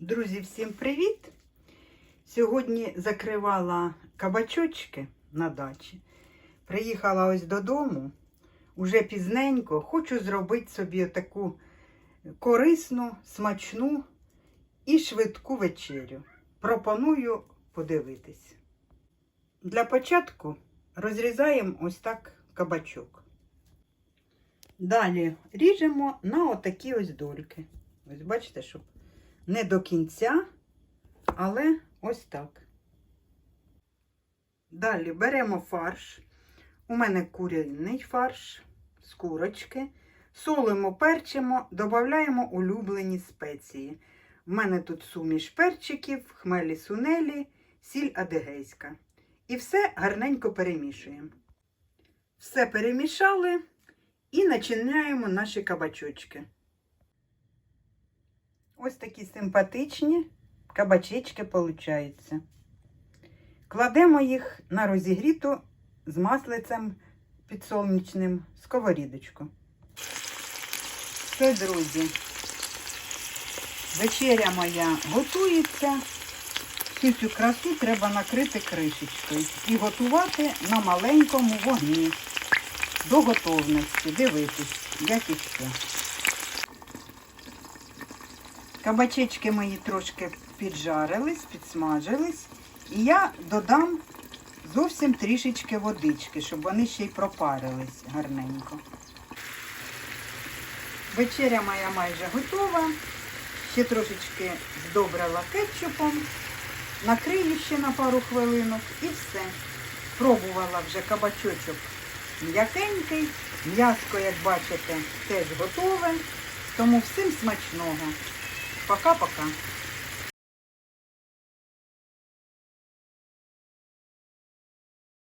Друзі, всім привіт! Сьогодні закривала кабачочки на дачі. Приїхала ось додому, уже пізненько. Хочу зробити собі таку корисну, смачну і швидку вечерю. Пропоную подивитись. Для початку розрізаємо ось так кабачок. Далі ріжемо на отакі ось дольки. Ось бачите, щоб не до кінця, але ось так. Далі беремо фарш. У мене куряний фарш з курочки. Солимо, перчимо, додаємо улюблені спеції. У мене тут суміш перчиків, хмелі сунелі, сіль адигейська. І все гарненько перемішуємо. Все перемішали і начиняємо наші кабачочки. Ось такі симпатичні кабачечки получаються. Кладемо їх на розігріту з маслицем підсолнечним сковорідочку. Все, друзі. Вечеря моя готується. Всю цю красу треба накрити кришечкою і готувати на маленькому вогні до готовності. Дивитись, як і все. Кабачечки мої трошки піджарились, підсмажились. І я додам зовсім трішечки водички, щоб вони ще й пропарились гарненько. Вечеря моя майже готова. Ще трошечки здобрила кетчупом. Накрию ще на пару хвилинок і все. Пробувала вже кабачочок м'якенький. М'яско, як бачите, теж готове. Тому всім смачного. Пока-пока.